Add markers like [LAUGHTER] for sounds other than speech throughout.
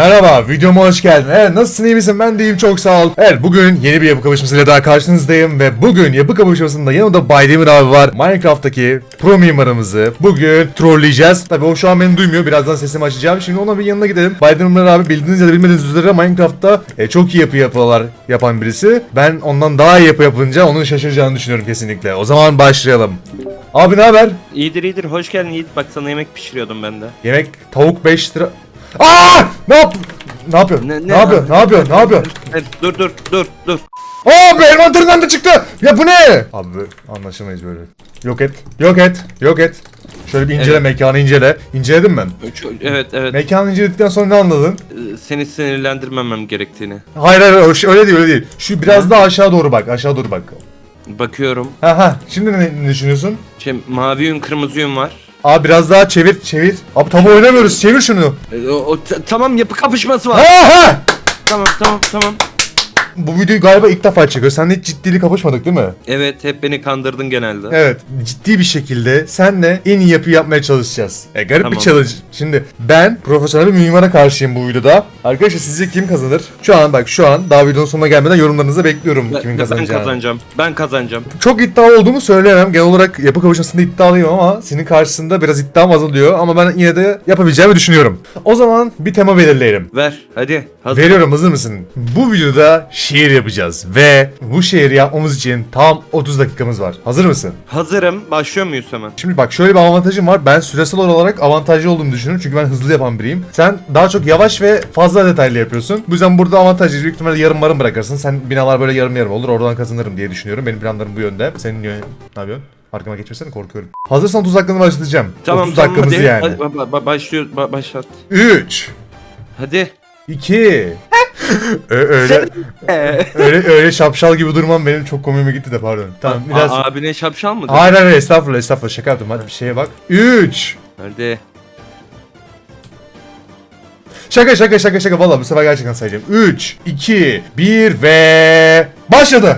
Merhaba, videoma hoş geldin. Evet, nasılsın, iyi misin? Ben de iyiyim, çok sağ ol. Evet, bugün yeni bir yapı kapışmasıyla daha karşınızdayım ve bugün yapı kapışmasında yanımda Baydemir abi var. Minecraft'taki pro mimarımızı bugün trolleyeceğiz. Tabii o şu an beni duymuyor, birazdan sesimi açacağım. Şimdi ona bir yanına gidelim. Baydemir abi bildiğiniz ya da bilmediğiniz üzere Minecraft'ta e, çok iyi yapı yapılar yapan birisi. Ben ondan daha iyi yapı yapınca onun şaşıracağını düşünüyorum kesinlikle. O zaman başlayalım. Abi ne haber? İyidir iyidir hoş geldin Yiğit bak sana yemek pişiriyordum ben de. Yemek tavuk 5 lira. Aa! Ne yap? Ne yapıyor? Ne, yapıyor? Ne yapıyor? Ne yapıyor? Evet, dur dur dur dur. Aa be envanterinden de çıktı. Ya bu ne? Abi anlaşamayız böyle. Yok et. Yok et. Yok et. Şöyle bir incele Evet. mekanı incele. İnceledim ben. Evet evet Mekanı inceledikten sonra ne anladın? Ee, seni sinirlendirmemem gerektiğini. Hayır hayır öyle- öyle değil öyle değil. Şu biraz daha aşağı doğru bak. Aşağı doğru bak. Bakıyorum. Ha ha. Şimdi ne, ne düşünüyorsun? Şey, mavi yün kırmızı yün var. Abi biraz daha çevir çevir. Abi tam oynamıyoruz. Çevir şunu. Ee, o, o- tamam yapı kapışması var. Ha ha. tamam tamam tamam. Bu videoyu galiba ilk defa çekiyoruz. Seninle hiç ciddili kapışmadık değil mi? Evet hep beni kandırdın genelde. Evet ciddi bir şekilde senle en iyi yapı yapmaya çalışacağız. E, garip bir Tamam. challenge. Şimdi ben profesyonel bir mimara karşıyım bu videoda. Arkadaşlar sizce kim kazanır? Şu an bak şu an daha videonun sonuna gelmeden yorumlarınızı bekliyorum Ben, kimin ben kazanacağını. kazanacağım. Ben kazanacağım. Çok iddialı olduğumu söyleyemem. Genel olarak yapı kapışmasında iddialıyım ama senin karşısında biraz iddiam azalıyor. Ama ben yine de yapabileceğimi düşünüyorum. O zaman bir tema belirleyelim. Ver hadi. Hazır. Veriyorum hazır mısın? Bu videoda şiir yapacağız ve bu şiiri yapmamız için tam 30 dakikamız var. Hazır mısın? Hazırım. Başlıyor muyuz hemen? Şimdi bak şöyle bir avantajım var. Ben süresel olarak avantajlı olduğumu düşünüyorum. Çünkü ben hızlı yapan biriyim. Sen daha çok yavaş ve fazla detaylı yapıyorsun. Bu yüzden burada avantajlı. Büyük ihtimalle yarım marım bırakırsın. Sen binalar böyle yarım yarım olur. Oradan kazanırım diye düşünüyorum. Benim planlarım bu yönde. Senin yön... Ne yapıyorsun? Arkama geçmesene korkuyorum. Hazırsan 30 dakikanı başlatacağım. Tamam 30 tamam dakikamızı hadi. yani. Hadi, ba- ba- başlıyor ba- başlat. 3 Hadi. 2 öyle öyle öyle şapşal gibi durmam benim çok komiğime gitti de pardon. Tamam biraz A- abine şapşal mı? Hayır hayır estağfurullah estağfurullah şaka yaptım hadi bir şeye bak. 3 Hadi. Şaka şaka şaka şaka valla bu sefer gerçekten sayacağım. 3, 2, 1 ve başladı.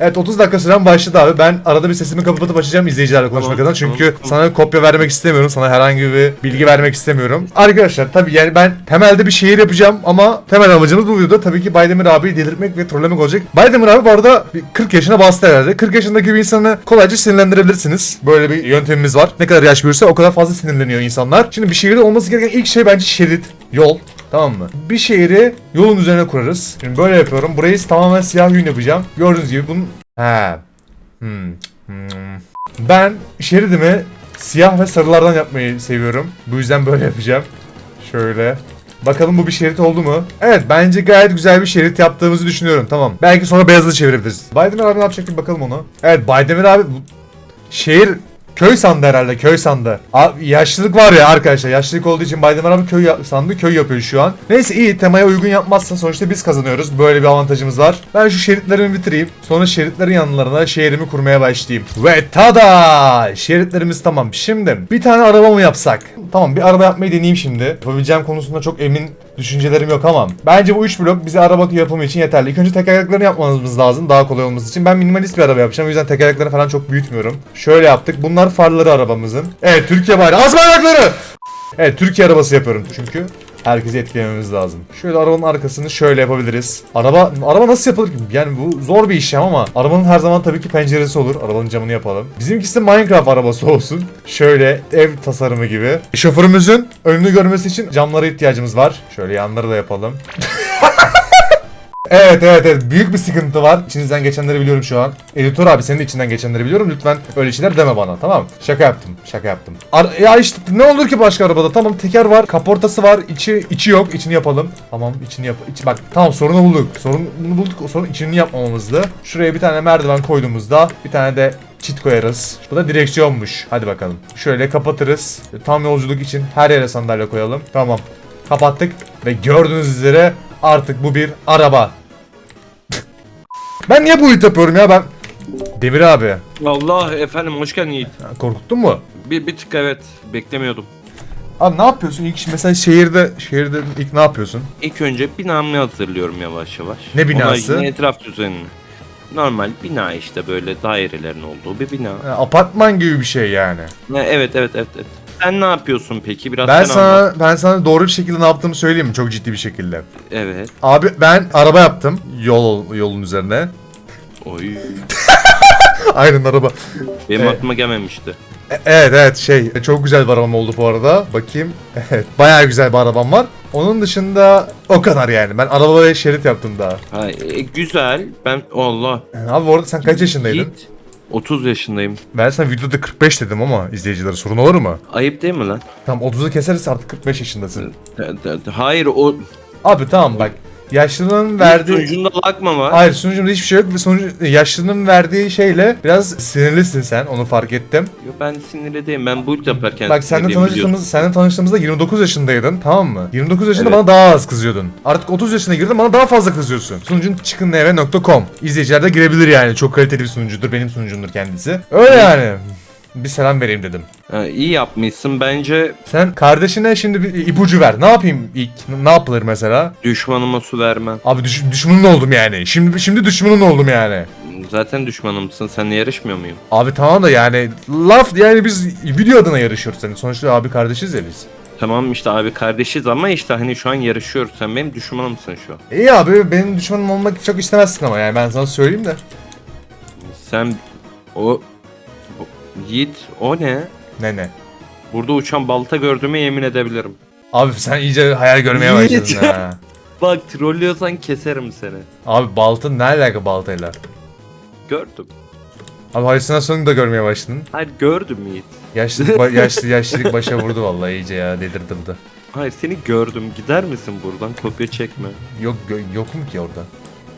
Evet 30 dakika süren başladı abi. Ben arada bir sesimi kapatıp açacağım izleyicilerle konuşmak adına. Çünkü sana kopya vermek istemiyorum. Sana herhangi bir bilgi vermek istemiyorum. Arkadaşlar tabii yani ben temelde bir şehir yapacağım ama temel amacımız bu videoda tabii ki Baydemir abiyi delirtmek ve trollemek olacak. Baydemir abi bu arada bir 40 yaşına bastı herhalde. 40 yaşındaki bir insanı kolayca sinirlendirebilirsiniz. Böyle bir yöntemimiz var. Ne kadar yaş büyürse o kadar fazla sinirleniyor insanlar. Şimdi bir şehirde olması gereken ilk şey bence şerit, yol. Tamam mı? Bir şehri yolun üzerine kurarız. Şimdi böyle yapıyorum. Burayı tamamen siyah yün yapacağım. Gördüğünüz gibi bunun... He. Hmm. Hmm. Ben şeridimi siyah ve sarılardan yapmayı seviyorum. Bu yüzden böyle yapacağım. Şöyle. Bakalım bu bir şerit oldu mu? Evet bence gayet güzel bir şerit yaptığımızı düşünüyorum. Tamam. Belki sonra beyazı çevirebiliriz. Baydemir abi ne yapacak bakalım onu. Evet Baydemir abi şehir köy sandı herhalde köy sandı. Abi, yaşlılık var ya arkadaşlar yaşlılık olduğu için Baydemir abi köy sandı köy yapıyor şu an. Neyse iyi temaya uygun yapmazsa sonuçta biz kazanıyoruz. Böyle bir avantajımız var. Ben şu şeritlerimi bitireyim. Sonra şeritlerin yanlarına şehrimi kurmaya başlayayım. Ve tada! Şeritlerimiz tamam. Şimdi bir tane araba mı yapsak? Tamam bir araba yapmayı deneyeyim şimdi. Yapabileceğim konusunda çok emin düşüncelerim yok ama bence bu 3 blok bize araba yapımı için yeterli. İlk önce tekerleklerini yapmamız lazım daha kolay olması için. Ben minimalist bir araba yapacağım. O yüzden tekerleklerini falan çok büyütmüyorum. Şöyle yaptık. Bunlar farları arabamızın. Evet Türkiye bayrağı. Az bayrakları! Evet Türkiye arabası yapıyorum çünkü. Herkesi etkilememiz lazım. Şöyle arabanın arkasını şöyle yapabiliriz. Araba araba nasıl yapılır ki? Yani bu zor bir işlem ama arabanın her zaman tabii ki penceresi olur. Arabanın camını yapalım. Bizimkisi Minecraft arabası olsun. Şöyle ev tasarımı gibi. Şoförümüzün önünü görmesi için camlara ihtiyacımız var. Şöyle yanları da yapalım. [LAUGHS] Evet evet evet büyük bir sıkıntı var. İçinizden geçenleri biliyorum şu an. Editör abi senin de içinden geçenleri biliyorum. Lütfen öyle şeyler deme bana tamam mı? Şaka yaptım. Şaka yaptım. Ar- ya işte ne olur ki başka arabada? Tamam teker var, kaportası var, içi içi yok. İçini yapalım. Tamam içini yap. içi bak tamam sorunu bulduk. Sorunu bulduk. Sorun içini yapmamamızdı. Şuraya bir tane merdiven koyduğumuzda bir tane de çit koyarız. Bu da direksiyonmuş. Hadi bakalım. Şöyle kapatırız. Tam yolculuk için her yere sandalye koyalım. Tamam. Kapattık ve gördüğünüz üzere artık bu bir araba. ben niye bu it yapıyorum ya ben? Demir abi. Allah efendim hoş geldin Yiğit. Korkuttun mu? Bir, bir tık evet beklemiyordum. Abi ne yapıyorsun? İlk mesela şehirde şehirde ilk ne yapıyorsun? İlk önce binamı hazırlıyorum yavaş yavaş. Ne binası? Yine etraf düzenini. Normal bina işte böyle dairelerin olduğu bir bina. Ha, apartman gibi bir şey yani. Ha, evet evet evet evet. Sen ne yapıyorsun peki? Biraz Ben sen sana anlat. ben sana doğru bir şekilde ne yaptığımı söyleyeyim mi? Çok ciddi bir şekilde. Evet. Abi ben araba yaptım yol yolun üzerine. Oy. [LAUGHS] Aynen araba. Benim Evet. aklıma gelmemişti. E- Evet evet şey çok güzel bir arabam oldu bu arada. Bakayım. Evet bayağı güzel bir arabam var. Onun dışında o kadar yani. Ben araba ve şerit yaptım daha. Ha, e, güzel. Ben Allah. Abi bu arada sen kaç yaşındaydın? Yiğit, 30 yaşındayım. Ben sana videoda 45 dedim ama izleyicilere sorun olur mu? Ayıp değil mi lan? Tamam 30'u keseriz artık 45 yaşındasın. De- de- de- Hayır o Abi tamam bak. Yaşlılığın verdiği... sunucunda lakma var. Hayır sunucumda hiçbir şey yok ve sonucu yaşlılığın verdiği şeyle biraz sinirlisin sen onu fark ettim. Yo, ben sinirli değilim. Ben build yaparken Bak seninle sinirliyim tanıştığımız, seninle tanıştığımızda 29 yaşındaydın tamam mı? 29 yaşında Evet. bana daha az kızıyordun. Artık 30 yaşına girdin bana daha fazla kızıyorsun. Sunucun chickeneve.com İzleyiciler de girebilir yani. Çok kaliteli bir sunucudur. Benim sunucumdur kendisi. Öyle yani. Bir selam vereyim dedim. Ha, iyi yapmışsın. Bence Sen kardeşine şimdi bir ipucu ver. Ne yapayım ilk? Ne yapılır mesela? düşmanıma su vermem. Abi düş, düşmanın oldum yani. Şimdi şimdi düşmanın oldum yani. Zaten düşmanımsın. Seninle yarışmıyor muyum? Abi tamam da yani laf yani biz video adına yarışıyoruz senin. Sonuçta abi kardeşiz ya biz. Tamam işte abi kardeşiz ama işte hani şu an yarışıyoruz. Sen benim düşmanımsın şu an. İyi abi benim düşmanım olmak çok istemezsin ama yani ben sana söyleyeyim de. Sen o o- Yiğit o ne? Ne ne? Burada uçan balta gördüğüme yemin edebilirim. Abi sen iyice hayal görmeye başladın ha. [LAUGHS] Bak trollüyorsan keserim seni. Abi balta ne alaka baltayla? Gördüm. Abi halüsinasyonu da görmeye başladın. Hayır gördüm Yiğit. Yaşlılık, ba- [LAUGHS] yaşlı, yaşlılık başa vurdu vallahi iyice ya dedirdirdi. Hayır seni gördüm. Gider misin buradan? Kopya çekme. Yok gö- yokum ki orada.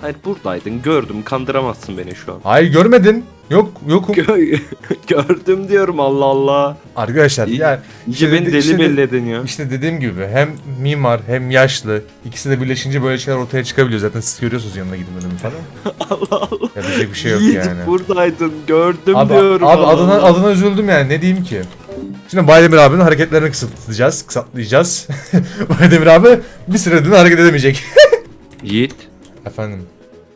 Hayır buradaydın. Gördüm. Kandıramazsın beni şu an. Hayır görmedin. Yok yokum. Gö- [LAUGHS] gördüm diyorum Allah Allah. Arkadaşlar İyi. yani İyice beni deli işte belledin ya. işte dediğim gibi hem mimar hem yaşlı ikisi de birleşince böyle şeyler ortaya çıkabiliyor. Zaten siz görüyorsunuz yanına gitmedim falan. [LAUGHS] Allah Allah. Yapacak bir şey yok Yiğit yani. buradaydın. Gördüm Abi, diyorum. abi Allah adına Allah. adına üzüldüm yani ne diyeyim ki. Şimdi Baydemir abinin hareketlerini kısıtlayacağız, kısaltlayacağız. [LAUGHS] Baydemir abi bir süre hareket edemeyecek. Yiğit. Efendim.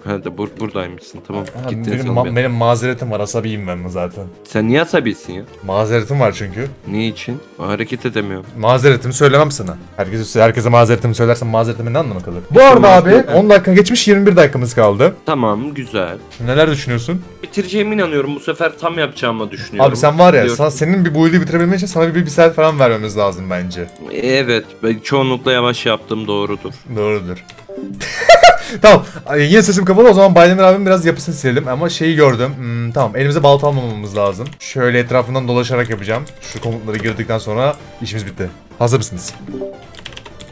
Hadi bur buradaymışsın. Tamam. Ha, Gittin benim, sen ma- benim mazeretim var, asabiyim ben zaten. Sen niye asabilsin ya? Mazeretim var çünkü. Ne için? Hareket edemiyorum. Mazeretimi söylemem sana. Herkese, herkese mazeretimi söylersem mazeretime ne anlamı kalır? Bu arada abi mazeret- 10 dakika geçmiş 21 dakikamız kaldı. Tamam güzel. Neler düşünüyorsun? Bitireceğime inanıyorum. Bu sefer tam yapacağımı düşünüyorum. Abi sen var ya sana, senin bir build'i bitirebilmen için sana bir, saat falan vermemiz lazım bence. Evet. Ben çoğunlukla yavaş yaptığım doğrudur. Doğrudur. [LAUGHS] tamam. Ay, Yine sesim kapalı o zaman Baydemir abim biraz yapısını silelim ama şeyi gördüm. Hmm, tamam elimize balta almamamız lazım. Şöyle etrafından dolaşarak yapacağım. Şu komutları girdikten sonra işimiz bitti. Hazır mısınız?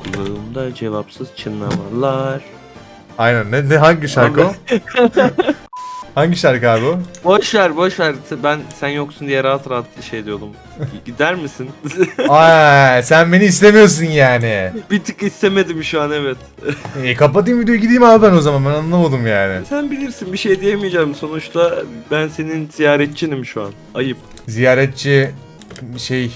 Kulağımda cevapsız çınlamalar. Aynen. Ne, ne hangi şarkı o? [LAUGHS] hangi şarkı abi o? Boş ver boş ver. Ben sen yoksun diye rahat rahat şey diyordum. [LAUGHS] Gider misin? Ay, sen beni istemiyorsun yani. bir tık istemedim şu an evet. E, kapatayım videoyu gideyim abi ben o zaman ben anlamadım yani. Sen bilirsin bir şey diyemeyeceğim. Sonuçta ben senin ziyaretçinim şu an. Ayıp. Ziyaretçi şey...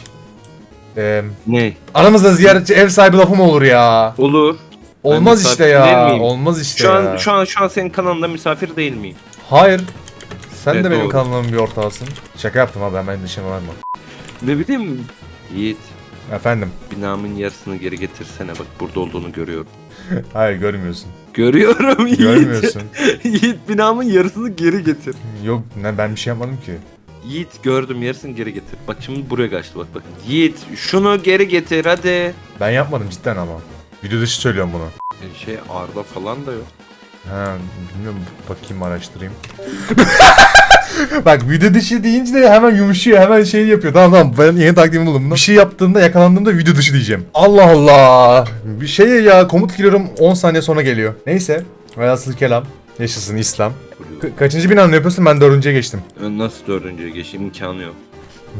E, Ne? aramızda ziyaretçi ev sahibi lafı mı olur ya? Olur. Olmaz işte ya. Olmaz işte Şu ya. an şu an şu an senin kanalında misafir değil miyim? Hayır. Sen Evet, de benim doğru. kanalımın bir ortağısın. Şaka yaptım abi hemen dışarı varma. Ne bileyim. Yiğit. Efendim. Binamın yarısını geri getirsene bak burada olduğunu görüyorum. [LAUGHS] Hayır görmüyorsun. Görüyorum Yiğit. Görmüyorsun. [LAUGHS] Yiğit binamın yarısını geri getir. Yok ne ben bir şey yapmadım ki. Yiğit gördüm yarısını geri getir. Bak şimdi buraya kaçtı bak bak. Yiğit şunu geri getir hadi. Ben yapmadım cidden ama. Video dışı söylüyorum bunu. E, şey Arda falan da yok. Ha bilmiyorum bakayım araştırayım. [LAUGHS] Bak video dışı deyince de hemen yumuşuyor hemen şey yapıyor. Tamam tamam ben yeni taktiğimi buldum. Bir şey yaptığında yakalandığımda video dışı diyeceğim. Allah Allah. Bir şey ya komut giriyorum 10 saniye sonra geliyor. Neyse. Velhasıl kelam. Yaşasın İslam. Ka- kaçıncı binanı yapıyorsun ben dördüncüye geçtim. Nasıl dördüncüye geç imkanı yok.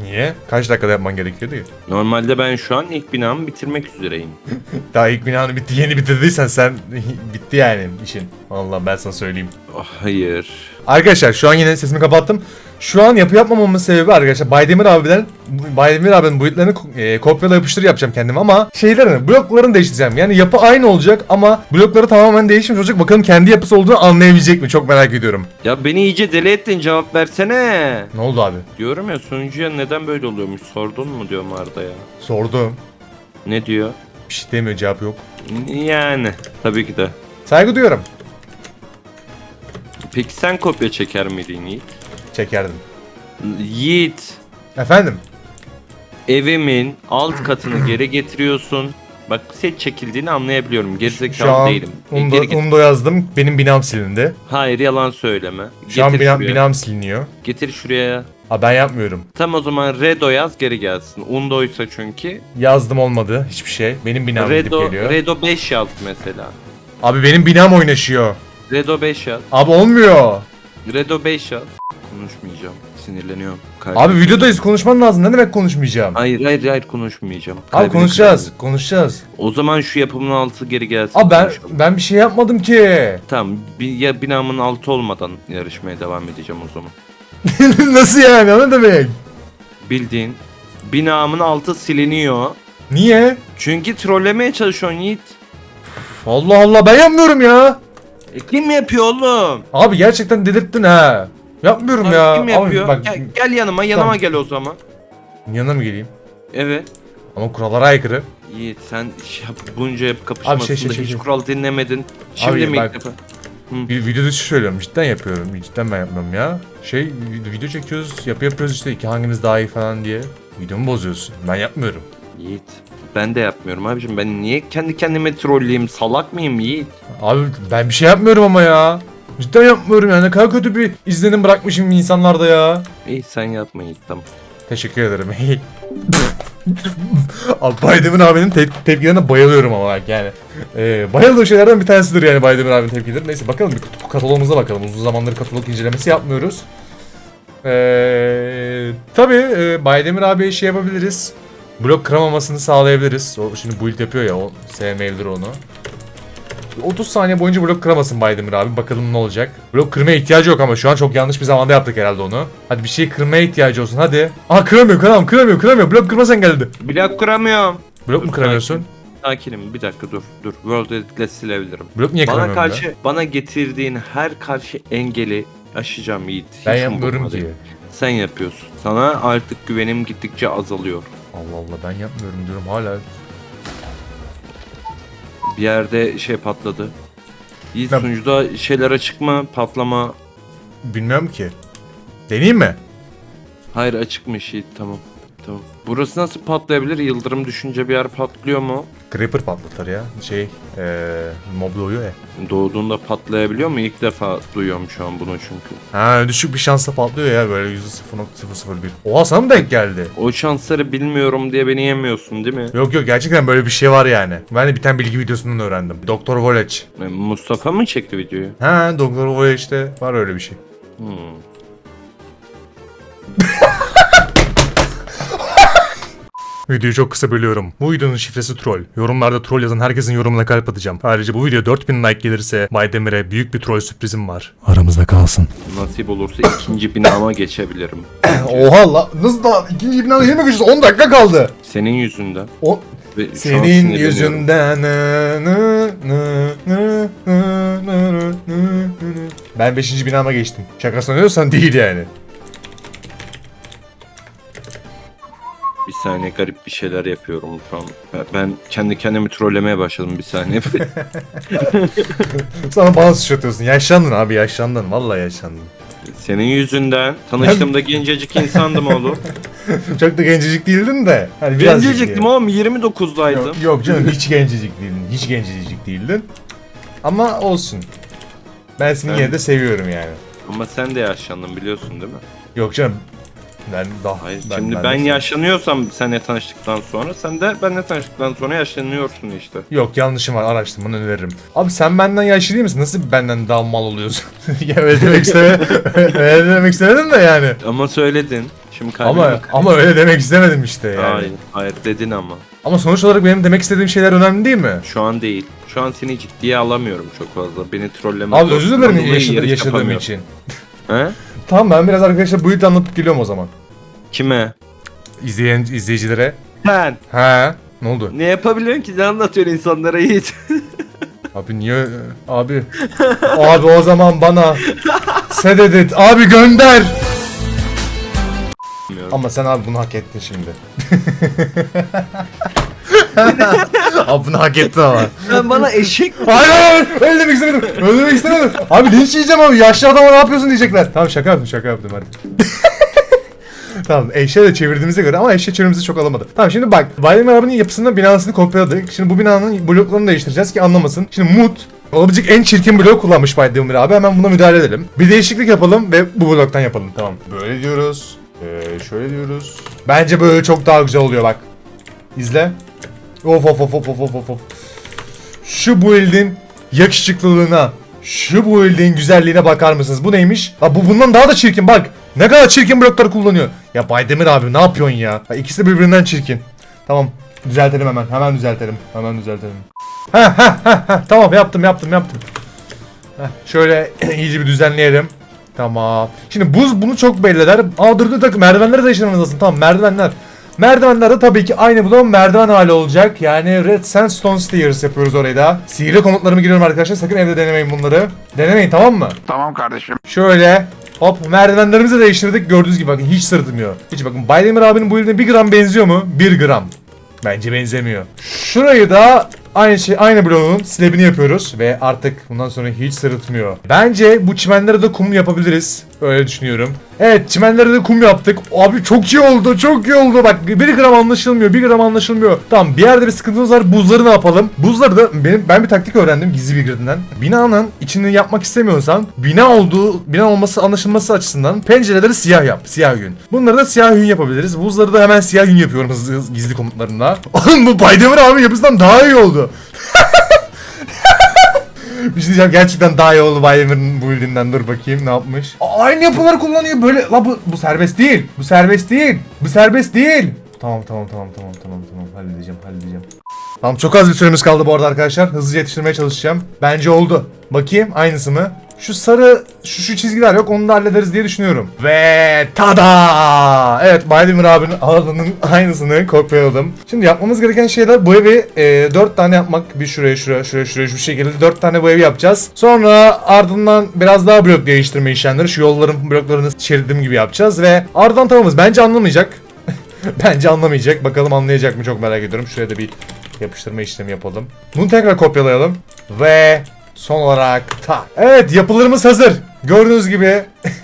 Niye? Kaç dakikada yapman gerekiyordu ki? Normalde ben şu an ilk binamı bitirmek üzereyim. [LAUGHS] Daha ilk binanı bitti yeni bitirdiysen sen [LAUGHS] bitti yani işin. Allah ben sana söyleyeyim. Oh, hayır. Arkadaşlar şu an yine sesimi kapattım. Şu an yapı yapmamamın sebebi arkadaşlar Baydemir abiden Baydemir abinin boyutlarını e, kopyala yapıştır yapacağım kendime ama şeylerini bloklarını değiştireceğim. Yani yapı aynı olacak ama blokları tamamen değişmiş olacak. Bakalım kendi yapısı olduğunu anlayabilecek mi? Çok merak ediyorum. Ya beni iyice deli ettin cevap versene. Ne oldu abi? Diyorum ya sunucuya neden böyle oluyormuş sordun mu diyorum Arda ya. Sordum. Ne diyor? Bir şey demiyor cevap yok. Yani tabii ki de. Saygı duyuyorum. Peki sen kopya çeker miydin Yiğit? Çekerdim. Yiğit Efendim? evimin alt katını geri getiriyorsun. Bak set çekildiğini anlayabiliyorum. Şu Gerizekalı an değilim. E, geri get- Undo yazdım. Benim binam silindi. Hayır yalan söyleme. Şu an binam, şuraya. binam siliniyor. Getir şuraya. Aa ben yapmıyorum. Tam o zaman Redo yaz geri gelsin. Undo'ysa çünkü. Yazdım olmadı hiçbir şey. Benim binam gidip Redo, geliyor. Redo 5 yaz mesela. Abi benim binam oynaşıyor. Redo 5 yaz. Abi olmuyor. Redo 5 yaz. Konuşmayacağım. Sinirleniyorum. Kalbim- Abi videodayız konuşman lazım. Ne demek konuşmayacağım? Hayır hayır hayır konuşmayacağım. Abi Kalbini konuşacağız. kırarım. Konuşacağız. O zaman şu yapımın altı geri gelsin. Abi ben konuşalım. ben bir şey yapmadım ki. Tamam bir, ya binamın altı olmadan yarışmaya devam edeceğim o zaman. [LAUGHS] Nasıl yani? O ne demek? Bildiğin binamın altı siliniyor. Niye? Çünkü trollemeye çalışıyorsun Yiğit. Allah Allah ben yapmıyorum ya. E, kim yapıyor oğlum? Abi gerçekten delirttin ha. Yapmıyorum Abi, ya. Kim yapıyor? Abi bak Gel, gel yanıma yanıma Tamam. gel o zaman. yanına mı geleyim? Evet. Ama kurallara aykırı. Yiğit sen şey bunca hep kapışmasında şey, şey, şey, hiç şey. kural dinlemedin. Şimdi Abi mi ilk defa? Bir video dışı söylüyorum. Cidden yapıyorum. Cidden ben yapmıyorum ya. Şey video, video çekiyoruz. Yapı yapıyoruz işte. iki hangimiz daha iyi falan diye. Videomu bozuyorsun. Ben yapmıyorum. Yiğit ben de yapmıyorum abicim. Ben niye kendi kendime trolleyeyim? Salak mıyım Yiğit? Abi ben bir şey yapmıyorum ama ya. Cidden yapmıyorum yani. Ne kadar kötü bir izlenim bırakmışım insanlarda ya. İyi sen yapma Yiğit tamam. Teşekkür ederim. [LAUGHS] Abi Baydemir abinin te- tepkilerine bayılıyorum ama bak yani. Ee, bayıldığım şeylerden bir tanesidir yani Baydemir abinin tepkileri. Neyse bakalım bir kutu- bakalım. Uzun zamandır katalog incelemesi yapmıyoruz. Ee, tabii e, Baydemir abiye şey yapabiliriz. Blok kıramamasını sağlayabiliriz. O şimdi build yapıyor ya o sevmeyebilir onu. 30 saniye boyunca blok kıramasın Baydemir abi. Bakalım ne olacak. Blok kırmaya ihtiyacı yok ama şu an çok yanlış bir zamanda yaptık herhalde onu. Hadi bir şey kırmaya ihtiyacı olsun hadi. Aha kıramıyor kıramıyor kıramıyor kıramıyor. Blok kırmasan geldi. Blok kuramıyorum. Blok Dur, mu kıramıyorsun? Sakinim bir dakika dur dur. World Edit'le silebilirim. Blok niye Bana kıramıyorum karşı bana getirdiğin her karşı engeli aşacağım Yiğit. Hiç ben? Yapmıyorum ki. Sen yapıyorsun. Sana artık güvenim gittikçe azalıyor. Allah Allah ben yapmıyorum diyorum hala. Bir yerde şey patladı. Yiğit Ben- sunucuda şeyler açık mı? Patlama. Bilmiyorum ki. Deneyeyim mi? Hayır açıkmış Yiğit tamam. Tamam. Burası nasıl patlayabilir? Yıldırım düşünce bir yer patlıyor mu? Creeper patlatır ya. Şey eee mob doğuyor ya. Doğduğunda patlayabiliyor mu? İlk defa duyuyorum şu an bunu çünkü. Ha düşük bir şansla patlıyor ya böyle %0.001. Oha sana mı denk geldi? O şansları bilmiyorum diye beni yemiyorsun değil mi? Yok yok gerçekten böyle bir şey var yani. Ben de bir tane bilgi videosundan öğrendim. Doktor Volage. E, Mustafa mı çekti videoyu? Ha Doktor Voyage'de var öyle bir şey. Hmm. [LAUGHS] Videoyu çok kısa bölüyorum. Bu videonun şifresi troll. Yorumlarda troll yazan herkesin yorumuna kalp atacağım. Ayrıca bu video 4000 like gelirse Baydemir'e büyük bir troll sürprizim var. Aramızda kalsın. Nasip olursa ikinci binama geçebilirim. [COUGHS] Oha la nasıl da ikinci binanın yeni bakacağız 10 dakika kaldı. Senin yüzünden. O Ve senin yüzünden. Ben 5. binama geçtim. Şaka sanıyorsan değil yani. Bir saniye garip bir şeyler yapıyorum şu an. Ben- Ben kendi kendimi trollemeye başladım bir saniye. [LAUGHS] Sana bana sıçratıyorsun. Yaşlandın abi yaşlandın. Vallahi yaşlandın. Senin yüzünden tanıştığımda gencecik insandım oğlum. [LAUGHS] Çok da gencecik değildin de. Hani biraz Genceciktim oğlum 29'daydım. Yok, yok canım hiç gencecik değildin. Hiç gencecik değildin. Ama olsun. Ben seni yine de seviyorum yani. Ama sen de yaşlandın biliyorsun değil mi? Yok canım. Ben daha Hayır, ben, şimdi ben ben, yaşlanıyorsam seninle tanıştıktan sonra sen de benimle tanıştıktan sonra yaşlanıyorsun işte. Yok yanlışım var araştırmanı öneririm. Abi sen benden yaşlı değil misin? Nasıl benden daha mal oluyorsun? [LAUGHS] ya öyle demek istemedim. [LAUGHS] öyle demek istemedim de yani. Ama söyledin. Şimdi Ama kır- ama öyle demek istemedim işte yani. Hayır, hayır dedin ama. Ama sonuç olarak benim demek istediğim şeyler önemli değil mi? Şu an değil. Şu an seni ciddiye alamıyorum çok fazla. Beni trolleme. Abi özür dilerim yaşadığım için. He? Tamam ben biraz arkadaşlar bu yüzden anlatıp geliyorum o zaman. Kime? İzleyen izleyicilere. Sen. He. Ne oldu? Ne yapabiliyorsun ki? Ne anlatıyorsun insanlara Yiğit? [LAUGHS] Abi niye? Abi. abi o zaman bana Sededet abi gönder. Bilmiyorum. Ama sen abi bunu hak ettin şimdi. [LAUGHS] abi bunu hak ettin ama. Sen bana eşek Hayır hayır öyle demek istemedim. Öyle demek istemedim. Abi linç yiyeceğim abi. Yaşlı adama ne yapıyorsun diyecekler. Tamam şaka yaptım şaka yaptım hadi. [LAUGHS] tamam eşya da çevirdiğimize göre ama eşya çevirimizi çok alamadı. Tamam şimdi bak Bayram abinin yapısını binasını kopyaladık. Şimdi bu binanın bloklarını değiştireceğiz ki anlamasın. Şimdi Mut olabilecek en çirkin blok kullanmış Baydemir abi. Hemen buna müdahale edelim. Bir değişiklik yapalım ve bu bloktan yapalım. Tamam. Böyle diyoruz. Ee, şöyle diyoruz. Bence böyle çok daha güzel oluyor bak. İzle. Of of of of of of of. Şu build'in yakışıklılığına, şu build'in güzelliğine bakar mısınız? Bu neymiş? Ha bu bundan daha da çirkin bak. Ne kadar çirkin bloklar kullanıyor. Ya Baydemir abi ne yapıyorsun ya? Ha, ikisi de birbirinden çirkin. Tamam. Düzeltelim hemen. Hemen düzeltelim. Hemen düzeltelim. Ha ha ha ha. Tamam yaptım yaptım yaptım. Heh, şöyle [CLEARS THROAT] iyice bir düzenleyelim. Tamam. Şimdi buz bunu çok belli eder. Aa dur dur dur merdivenleri değiştirmemiz lazım. Tamam merdivenler. Merdivenler de tabii ki aynı bu merdiven hali olacak. Yani Red Sandstone Stairs yapıyoruz orayı da. Sihirli komutlarımı giriyorum arkadaşlar. Sakın evde denemeyin bunları. Denemeyin tamam mı? Tamam kardeşim. Şöyle hop merdivenlerimizi değiştirdik. Gördüğünüz gibi bakın hiç sırıtmıyor. Hiç bakın Baydemir abinin bu yüzden 1 gram benziyor mu? 1 gram. Bence benzemiyor. Şurayı da aynı şey aynı bloğun slabini yapıyoruz ve artık bundan sonra hiç sırıtmıyor. Bence bu çimenlere de kum yapabiliriz. Öyle düşünüyorum. Evet çimenlere de kum yaptık. Abi çok iyi oldu çok iyi oldu. Bak 1 gram anlaşılmıyor 1 gram anlaşılmıyor. Tamam bir yerde bir sıkıntımız var buzları ne yapalım? Buzları da benim ben bir taktik öğrendim gizli bilgisinden. Binanın içini yapmak istemiyorsan bina olduğu bina olması anlaşılması açısından pencereleri siyah yap. Siyah gün. Bunları da siyah gün yapabiliriz. Buzları da hemen siyah gün yapıyorum hızlı gizli komutlarında. [LAUGHS] Oğlum bu Baydemir abi yapısından daha iyi oldu. [LAUGHS] Bir şey diyeceğim gerçekten daha iyi oldu Baydemir'in bu bildiğinden dur bakayım ne yapmış. Aynı yapıları kullanıyor böyle. La bu, bu serbest değil. Bu serbest değil. Bu serbest değil. Tamam tamam tamam tamam tamam tamam halledeceğim halledeceğim. Tamam çok az bir süremiz kaldı bu arada arkadaşlar. Hızlıca yetiştirmeye çalışacağım. Bence oldu. Bakayım aynısı mı? Şu sarı şu, şu çizgiler yok onu da hallederiz diye düşünüyorum. Ve tada! Evet Baydemir abinin alanının [LAUGHS] aynısını kopyaladım. Şimdi yapmamız gereken şeyler bu evi e, 4 tane yapmak. Bir şuraya şuraya şuraya şuraya şu şekilde 4 tane bu evi yapacağız. Sonra ardından biraz daha blok değiştirme işlemleri. Şu yolların bloklarını şeridim gibi yapacağız ve ardından tamamız. Bence anlamayacak. [LAUGHS] Bence anlamayacak. Bakalım anlayacak mı çok merak ediyorum. Şuraya da bir yapıştırma işlemi yapalım. Bunu tekrar kopyalayalım. Ve son olarak ta. Evet yapılarımız hazır. Gördüğünüz gibi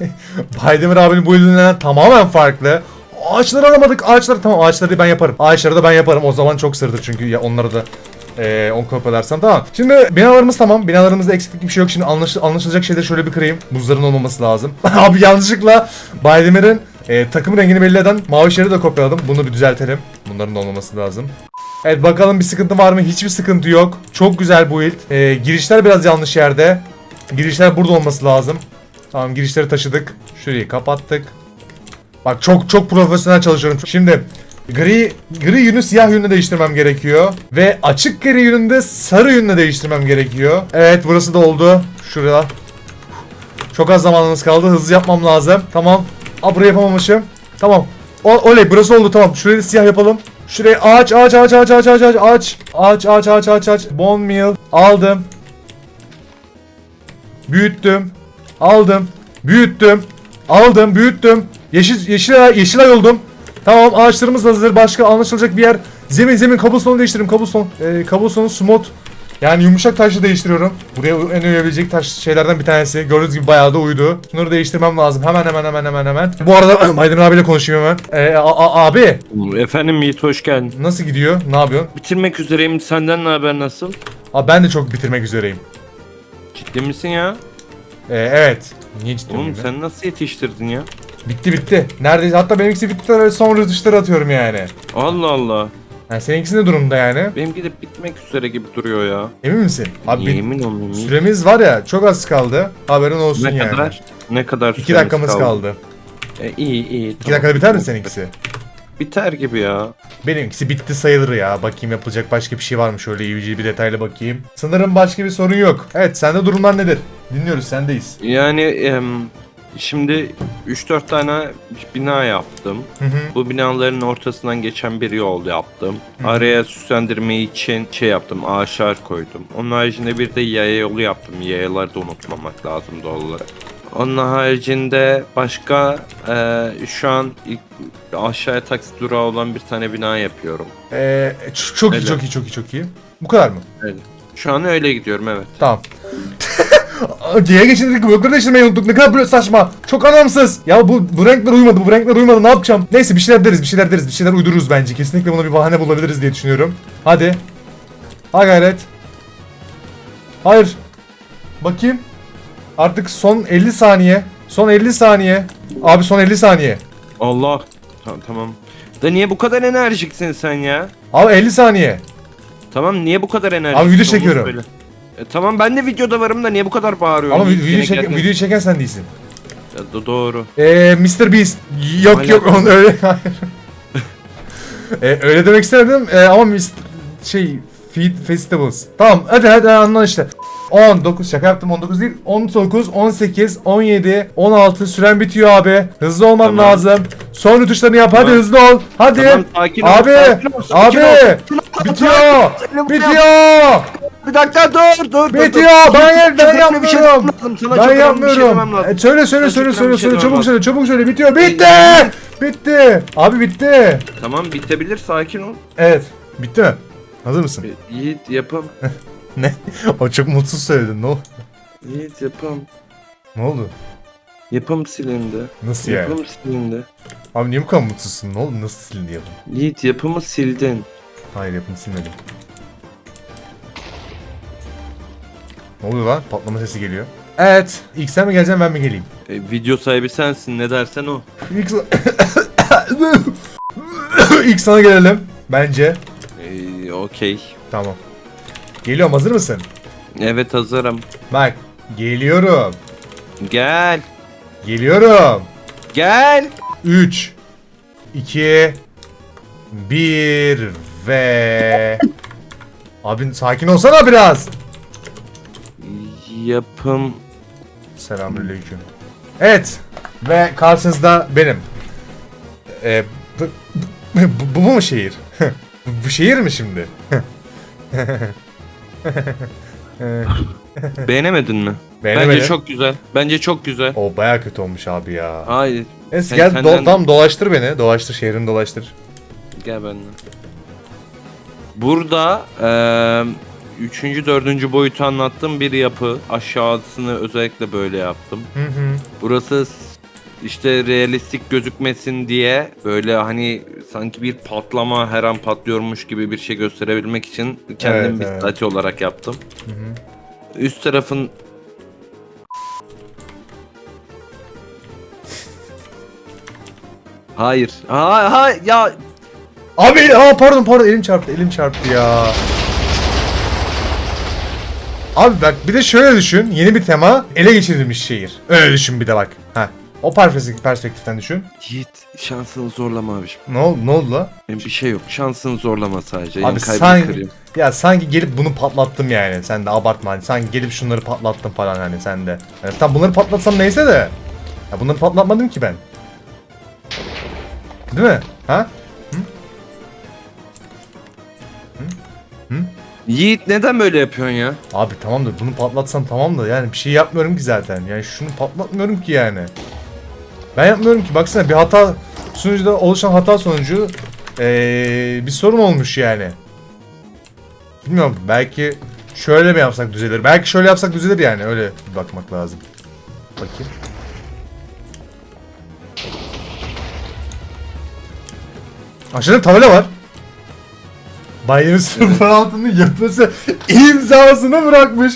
[LAUGHS] Baydemir abinin bu ürünlerden tamamen farklı. Ağaçları alamadık. Ağaçları tamam ağaçları ben yaparım. Ağaçları da ben yaparım. O zaman çok sırdır çünkü ya onları da ee, on kopyalarsam tamam. Şimdi binalarımız tamam. Binalarımızda eksiklik bir şey yok. Şimdi anlaş- anlaşılacak şeyleri şöyle bir kırayım. Buzların olmaması lazım. [LAUGHS] Abi yanlışlıkla Baydemir'in e, takım rengini belli eden mavi şeridi de kopyaladım. Bunu bir düzeltelim. Bunların da olmaması lazım. Evet bakalım bir sıkıntı var mı? Hiçbir sıkıntı yok. Çok güzel bu build. Ee, girişler biraz yanlış yerde. Girişler burada olması lazım. Tamam girişleri taşıdık. Şurayı kapattık. Bak çok çok profesyonel çalışıyorum. Şimdi gri gri yünü siyah yünle değiştirmem gerekiyor ve açık gri yününde sarı yünle değiştirmem gerekiyor. Evet burası da oldu. Şurada. Çok az zamanımız kaldı. Hızlı yapmam lazım. Tamam. Aa burayı yapamamışım. Tamam. O, oley burası oldu tamam. Şurayı siyah yapalım. Şuraya ağaç ağaç ağaç ağaç ağaç ağaç ağaç ağaç ağaç ağaç ağaç ağaç ağaç bone meal aldım. Büyüttüm. Aldım. Büyüttüm. Aldım, büyüttüm. Yeşil yeşil yeşilay oldum. Tamam, ağaçlarımız hazır. Başka anlaşılacak bir yer. Zemin zemin kabuston değiştiririm. Kabuston. Ee, kabuston smooth. Yani yumuşak taşı değiştiriyorum. Buraya en uyabilecek taş şeylerden bir tanesi. Gördüğünüz gibi bayağı da uydu. Şunları değiştirmem lazım. Hemen hemen hemen hemen hemen. Bu arada [CLEARS THROAT] Aydın abiyle konuşayım hemen. Ee, abi Efendim Yiğit hoş geldin. nasıl gidiyor? Ne yapıyorsun? Bitirmek üzereyim. Senden ne haber nasıl? Abi ben de çok bitirmek üzereyim. Ciddi misin ya? Ee, evet. Niye ciddi Oğlum sen nasıl yetiştirdin ya? Bitti bitti. Neredeyse hatta benimkisi bitti de son rütuşları atıyorum yani. Allah Allah. Yani seninkisi ne durumda yani? Benimki de bitmek üzere gibi duruyor ya. Emin misin? Abi bir- Yemin olmayayım. süremiz var ya çok az kaldı. Haberin olsun Ne yani. kadar? Ne kadar 2 süremiz dakikamız kaldı. E, iyi iyi. 2 dakikada biter mi seninkisi? Biter gibi ya. Benimkisi bitti sayılır ya. Bakayım yapılacak başka bir şey var mı? Şöyle iyi bir detaylı bakayım. Sanırım başka bir sorun yok. Evet sende durumlar nedir? Dinliyoruz sendeyiz. Yani em, şimdi 3-4 tane bina yaptım. Hı hı. Bu binaların ortasından geçen bir yol yaptım. Hı. Araya süslendirme için şey yaptım, ağaçlar koydum. Onun haricinde bir de yaya yolu yaptım. Yayaları da unutmamak lazım doğal olarak. Onun haricinde başka e, şu an ilk, aşağıya taksi durağı olan bir tane bina yapıyorum. Ee, ç- çok iyi çok iyi çok iyi çok iyi. Bu kadar mı? Şu an öyle gidiyorum evet. Tamam. [LAUGHS] G'ye geçirdik blokları değiştirmeyi unuttuk. Ne kadar böyle saçma. Çok anlamsız. Ya bu, bu renkler uymadı. Bu renkler uymadı. Ne yapacağım? Neyse bir şeyler deriz. Bir şeyler deriz. Bir şeyler uydururuz bence. Kesinlikle buna bir bahane bulabiliriz diye düşünüyorum. Hadi. Ha gayret. Hayır. Bakayım. Artık son 50 saniye. Son 50 saniye. Abi son 50 saniye. Allah. Ta- tamam. Da niye bu kadar enerjiksin sen ya? Abi 50 saniye. Tamam niye bu kadar enerjiksin? video Onu çekiyorum. söyle. E, tamam ben de videoda varım da niye bu kadar bağırıyorsun? Ama Yiğit, video, gene çek, geldin. videoyu çeken sen değilsin. Ya, do- doğru. Eee Mr. Beast. Yok Hala- yok onu öyle hayır. [LAUGHS] Eee, öyle demek istemedim Eee, ama Mr. şey Feed Festivals. Tamam hadi hadi anla işte. 19 şaka yaptım 19 değil 19 18 17 16 süren bitiyor abi hızlı olman Tamam. lazım son rütuşlarını yap hadi Tamam. hızlı ol hadi Tamam, sakin ol, abi sakin ol, sakin abi ol. bitiyor bitiyor Bir dakika dur dur dur. bitiyor dur. ben ben bir şey yapmıyorum lazım. Sana ben şey yapmıyorum. lazım. E, söyle söyle Sana söyle söyle bir şey söyle çabuk söyle çabuk söyle bitiyor. Bitti! Bitti! Abi bitti. Tamam bitebilir sakin ol. Evet. Bitti mi? Hazır mısın? Yiğit yapım. [LAUGHS] ne? O çok mutsuz söyledin. Ne oldu? Yiğit yapım. Ne oldu? Yapım silindi. Nasıl yani? Yapım silindi. Abi niye bu kadar mutsuzsun? Ne oldu? Nasıl silindi yapım? Yiğit yapımı sildin. Hayır yapımı silmedim. Ne oluyor lan? Patlama sesi geliyor. Evet. İlk sen mi geleceksin ben mi geleyim? E, video sahibi sensin ne dersen o. İlk, [COUGHS] İlk sana gelelim. Bence. E, Okey. Tamam. Geliyorum hazır mısın? Evet hazırım. Bak. Geliyorum. Gel. Geliyorum. Gel. 3 2 1 ve Abin sakin olsana biraz. Yapım. Selamünaleyküm. Evet ve karşınızda benim. Ee, bu, bu, bu mu şehir? bu, [LAUGHS] bu şehir mi şimdi? [LAUGHS] Beğenemedin mi? Beğenemedim. Bence çok güzel. Bence çok güzel. O baya kötü olmuş abi ya. Hayır. Neyse sen- gel senden- do, tam dolaştır beni. Dolaştır şehrini dolaştır. Gel benimle. Burada eee üçüncü, dördüncü boyutu anlattığım bir yapı. Aşağısını özellikle böyle yaptım. Hı hı. Burası işte realistik gözükmesin diye böyle hani sanki bir patlama her an patlıyormuş gibi bir şey gösterebilmek için kendim Evet, bir evet. statü olarak yaptım. Hı hı. Üst tarafın Hayır. Ha ha ya Abi aa pardon pardon elim çarptı elim çarptı ya. Abi bak bir de şöyle düşün yeni bir tema ele geçirilmiş şehir. Öyle düşün bir de bak. Ha. O perspektif, perspektiften düşün. Yiğit şansını zorlama abiciğim. Ne oldu, ne oldu la? Bir şey yok. Şansını zorlama sadece. Abi sanki kırayım. ya sanki gelip bunu patlattım yani. Sen de abartma hani. Sanki gelip şunları patlattım falan hani sen de. Yani tam bunları patlatsam neyse de. Ya bunları patlatmadım ki ben. Değil mi? Ha? Yiğit neden böyle yapıyorsun ya? Abi tamam da bunu patlatsam tamam da yani bir şey yapmıyorum ki zaten. Yani şunu patlatmıyorum ki yani. Ben yapmıyorum ki baksana bir hata sunucuda oluşan hata sonucu ee, bir sorun olmuş yani. Bilmiyorum belki şöyle mi yapsak düzelir. Belki şöyle yapsak düzelir yani öyle bir bakmak lazım. Bakayım. Aşağıda tabela var. Bayram 06'nın yapısı imzasını bırakmış.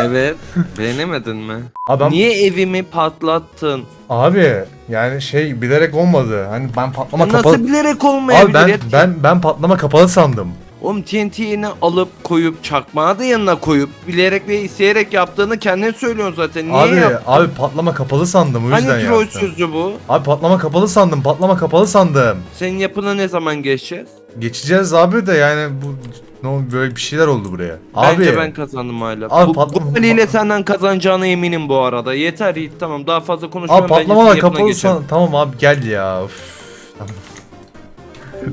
evet. Beğenemedin mi? Adam Niye evimi patlattın? abi yani şey bilerek olmadı. Hani ben patlama kapalı Nasıl bilerek olmayabilir? Abi ben ben ben patlama kapalı sandım. Oğlum TNT'ni alıp koyup çakmağı da yanına koyup bilerek ve isteyerek yaptığını kendin söylüyorsun zaten. Niye abi yaptın? abi patlama kapalı sandım o yüzden Hani yaptım. trollsüzdü bu? Abi patlama kapalı sandım. Patlama kapalı sandım. Senin yapına ne zaman geçeceğiz? Geçeceğiz abi de yani bu ne böyle bir şeyler oldu buraya. Abi Bence ben kazandım hala. Abi bu, patlam- bu haliyle senden kazanacağına eminim bu arada. Yeter Yiğit tamam daha fazla konuşmam. abi patlama Bence kapalı san tamam abi gel ya. Üf, tamam.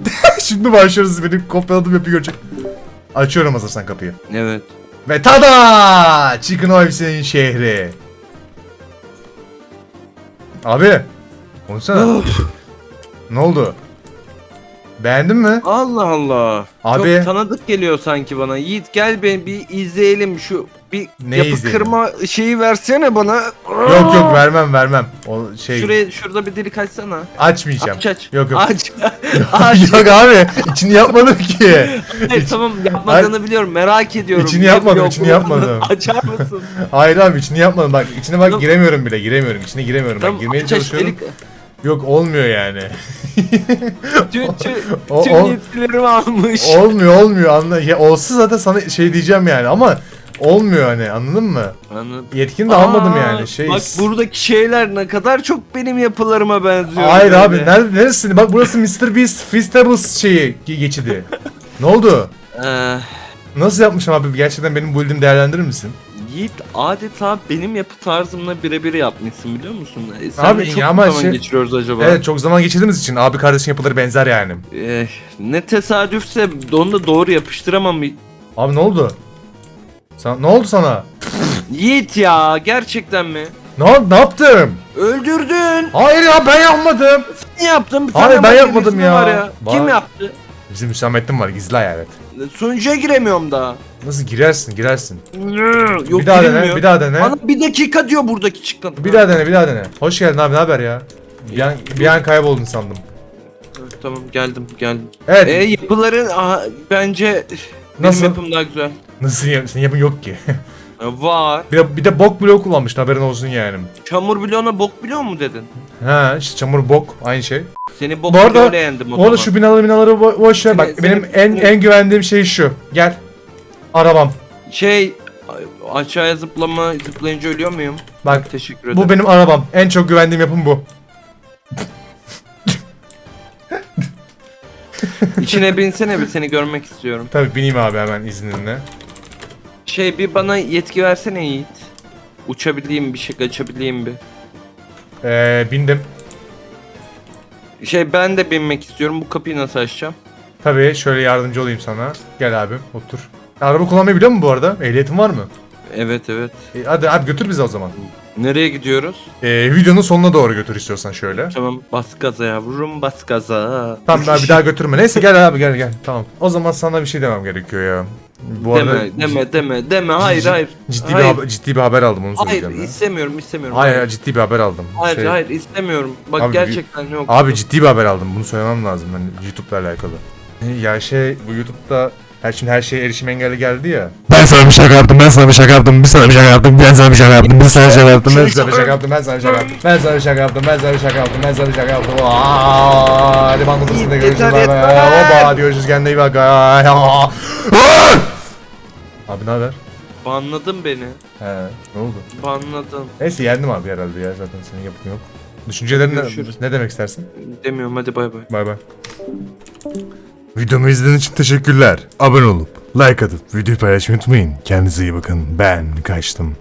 [LAUGHS] Şimdi başlıyoruz benim kopyaladım yapı görecek. Açıyorum hazırsan kapıyı. Evet. Ve tada! Chicken Oils'in şehri. Abi. Konuşsana. ne oldu? Beğendin mi? Allah Allah. Abi- Çok tanıdık geliyor sanki bana. Yiğit gel ben bir izleyelim şu bir Ne yapı izleyelim? kırma şeyi versene bana. Yok yok vermem vermem. O şey Şuraya şurada bir delik açsana. açmayacağım. Aç aç. Yok yok. Aç. [LAUGHS] aç. yok abi içini yapmadım ki. Hayır, tamam yapmadığını biliyorum. Merak ediyorum. İçini Yap- yapmadım, yok, içini yapmadım. [LAUGHS] Açar mısın? Hayır abi içini yapmadım bak içine bak giremiyorum bile giremiyorum içine giremiyorum bak girmeye aç aç çalışıyorum. delik. Yok olmuyor yani. [LAUGHS] Tüm, tüm, O- tüm o- yetkilerimi almış. olmuyor olmuyor anla ya olsa zaten sana şey diyeceğim yani ama olmuyor hani anladın mı? Anladım. Yetkin de almadım Aa, yani şey. Bak buradaki şeyler ne kadar çok benim yapılarıma benziyor. Hayır böyle. abi nerede neresinde? Bak burası Mr. Beast Feastables şeyi ge- geçidi. ne oldu? Ee, Nasıl yapmışım abi? Gerçekten benim build'imi değerlendirir misin? Yiğit adeta benim yapı tarzımla birebir yapmışsın biliyor musun? E, sen Abi de çok ama zaman şey- geçiriyoruz acaba? Evet çok zaman geçirdiğimiz için abi kardeşin yapıları benzer yani. Eh, ne tesadüfse onu da doğru yapıştıramam. Abi ne oldu? Sen, ne oldu sana? Yiğit ya gerçekten mi? Ne, ne yaptım? Öldürdün. Hayır ya ben yapmadım. Sen yaptın. Hayır, Senden ben yapmadım ya. Var ya? Kim yaptı? Bizim Hüsamettin var gizli hayalet. Sunucuya giremiyorum daha. Nasıl girersin girersin. Yok bir daha dene bir daha dene. Bana bir dakika diyor buradaki çıkan. Bir daha dene bir daha dene. Hoş geldin abi ne haber ya? Bir an, bir an kayboldun sandım. Evet, Tamam geldim geldim. Evet. E yapıların aha, bence Nasıl? benim yapım daha güzel. Nasıl yap- senin yapın yok ki. [LAUGHS] E, Var. bir, de, bir de bok bloğu kullanmıştın haberin olsun yani. Çamur bloğuna bok bloğu mu dedin? Ha işte çamur bok aynı şey. Seni bok Bu arada- bloğuyla yendim o zaman. arada şu binaları binaları bo- boş ver. Bak Seni- benim seni- en en güvendiğim şey şu. Gel. Arabam. Şey a- aşağıya zıplama zıplayınca ölüyor muyum? Bak Teşekkür ederim. bu benim arabam. En çok güvendiğim yapım bu. İçine binsene bir seni görmek istiyorum. Tabii bineyim abi hemen izninle. Şey bir bana yetki versene Yiğit. Uçabileyim bir şey kaçabileyim bir. Ee, bindim. Şey ben de binmek istiyorum. Bu kapıyı nasıl açacağım? Tabii şöyle yardımcı olayım sana. Gel abi otur. Araba kullanmayı biliyor musun bu arada? Ehliyetin var mı? Evet evet. E, hadi abi götür bizi o zaman. Nereye gidiyoruz? Ee, videonun sonuna doğru götür istiyorsan şöyle. Tamam bas gaza yavrum bas gaza. Tamam abi bir daha götürme. Neyse gel abi gel gel. Tamam. O zaman sana bir şey demem gerekiyor ya. Bu deme arada deme deme deme hayır ciddi- hayır. Ciddi hayır. bir haber, ciddi bir haber aldım onu Hayır söyleyeceğim. ya. istemiyorum istemiyorum. Hayır, hayır ciddi bir haber aldım. Hayır Şey- hayır istemiyorum. Bak Abi, gerçekten yok. Abi ciddi bir haber aldım. Bunu söylemem lazım hani YouTube'la alakalı. Ya şey bu YouTube'da her şimdi her şeye erişim engelli geldi ya. Ben sana bir şaka yaptım, ben sana bir şaka yaptım, bir sana bir şaka yaptım, ben sana bir şaka yaptım, ben sana bir şaka yaptım, ben sana bir şaka yaptım, ben sana bir şaka yaptım, ben sana bir şaka yaptım, ben sana bir şaka yaptım, ben sana bir şaka yaptım. Aa, Hadi bandı mısın da görüşürüz. Hoppa görüşürüz kendine iyi bak. Abi ne haber? Banladın beni. He, ne oldu? Banladın. Neyse yendim abi herhalde ya zaten senin yapın yok. Düşüncelerin ne, Görüşürüz. ne demek istersin? Demiyorum hadi bay bay. Bay bay. Videomu izlediğiniz için teşekkürler. Abone olup like atıp videoyu paylaşmayı unutmayın. Kendinize iyi bakın. Ben kaçtım.